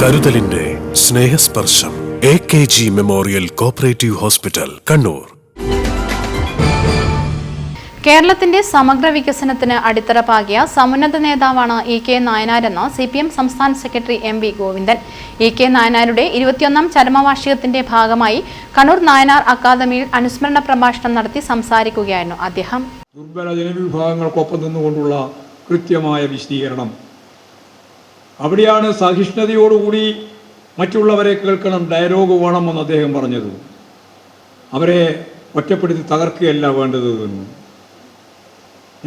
കരുതലിന്റെ Snehasparsham A K G memorial cooperative hospital Kannur. കേരളത്തിന്റെ സമഗ്ര വികസനത്തിന് അടിത്തറ പാകിയ സമുന്നത നേതാവാണ് ഇ കെ നായനാരെന്ന് സി പി എം സംസ്ഥാന സെക്രട്ടറി എം വി ഗോവിന്ദൻ. ഇ കെ നായനാരുടെ ഇരുപത്തിയൊന്നാം ചരമവാർഷികത്തിന്റെ ഭാഗമായി കണ്ണൂർ നായനാർ അക്കാദമിയിൽ അനുസ്മരണ പ്രഭാഷണം നടത്തി സംസാരിക്കുകയായിരുന്നു അദ്ദേഹം. ദുർബല ജനവിഭാഗങ്ങൾക്കൊപ്പം നിന്നുകൊണ്ടുള്ള കൃത്യമായ വിശദീകരണം അവിടെയാണ് സഹിഷ്ണുതയോടുകൂടി മറ്റുള്ളവരെ കേൾക്കണം ഡയലോഗ് വേണമെന്ന് അദ്ദേഹം പറഞ്ഞത്. അവരെ ഒറ്റപ്പെടുത്തി തകർക്കുകയല്ല വേണ്ടത് എന്ന്.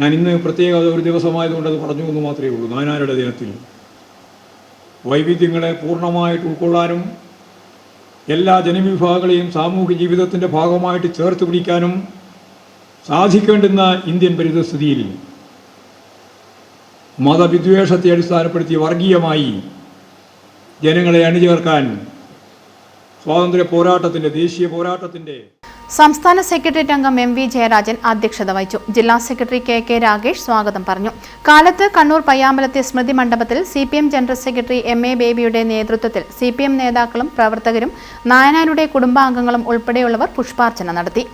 ഞാൻ ഇന്ന് പ്രത്യേക ഒരു ദിവസമായതുകൊണ്ട് അത് പറഞ്ഞു എന്ന് മാത്രമേ ഉള്ളൂ. നാനാരുടെ ദിനത്തിൽ വൈവിധ്യങ്ങളെ പൂർണമായിട്ട് ഉൾക്കൊള്ളാനും എല്ലാ ജനവിഭാഗങ്ങളെയും സാമൂഹിക ജീവിതത്തിന്റെ ഭാഗമായിട്ട് ചേർത്ത് പിടിക്കാനും സാധിക്കേണ്ടുന്ന ഇന്ത്യൻ പരിതസ്ഥിതിയിൽ മതവിദ്വേഷത്തെ അടിസ്ഥാനപ്പെടുത്തി വർഗീയമായി ജനങ്ങളെ അണിചേർക്കാൻ സ്വാതന്ത്ര്യ പോരാട്ടത്തിന്റെ ദേശീയ പോരാട്ടത്തിന്റെ സംസ്ഥാന സെക്രട്ടേറിയറ്റ് അംഗം എം വി ജയരാജൻ അധ്യക്ഷത വഹിച്ചു. ജില്ലാ സെക്രട്ടറി കെ കെ രാകേഷ് സ്വാഗതം പറഞ്ഞു. കാലത്ത് കണ്ണൂർ പയ്യാമ്പലത്തെ സ്മൃതി മണ്ഡപത്തിൽ C P M general secretary M A ബേബിയുടെ നേതൃത്വത്തിൽ സി പി എം നേതാക്കളും പ്രവർത്തകരും നായനാരുടെ കുടുംബാംഗങ്ങളും ഉൾപ്പെടെയുള്ളവർ പുഷ്പാർച്ചന നടത്തി.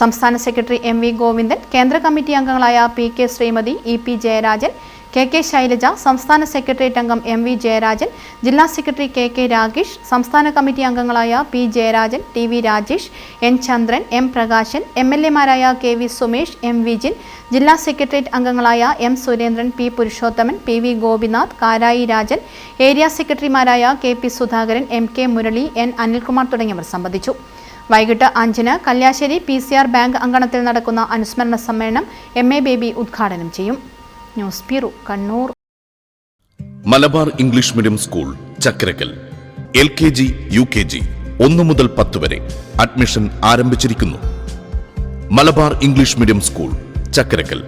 സംസ്ഥാന സെക്രട്ടറി എം വി ഗോവിന്ദൻ കേന്ദ്ര കമ്മിറ്റി അംഗങ്ങളായ P K Sreemathi E P Jayarajan K K Shailaja സംസ്ഥാന സെക്രട്ടേറിയറ്റ് അംഗം എം വി ജയരാജൻ ജില്ലാ സെക്രട്ടറി കെ കെ രാകേഷ് സംസ്ഥാന കമ്മിറ്റി അംഗങ്ങളായ P Jayarajan T V Rajesh N Chandran M Prakashan M L എമാരായ K V Sumesh M Vijin ജില്ലാ secretariat അംഗങ്ങളായ M Surendran P Purushothaman P V Gopinath Karayi Rajan area സെക്രട്ടറിമാരായ K P Sudhakaran M K Murali N Anilkumar തുടങ്ങിയവർ സംബന്ധിച്ചു. വൈകിട്ട് അഞ്ചിന് Kalliasseri P C R bank അങ്കണത്തിൽ നടക്കുന്ന അനുസ്മരണ സമ്മേളനം എം എ ബേബി ഉദ്ഘാടനം ചെയ്യും. News bureau Kannur. Malabar English medium school Chakkarakkal L K G U K G ഒന്നു മുതൽ പത്ത് വരെ അഡ്മിഷൻ ആരംഭിച്ചിരിക്കുന്നു. Malabar English medium school Chakkarakkal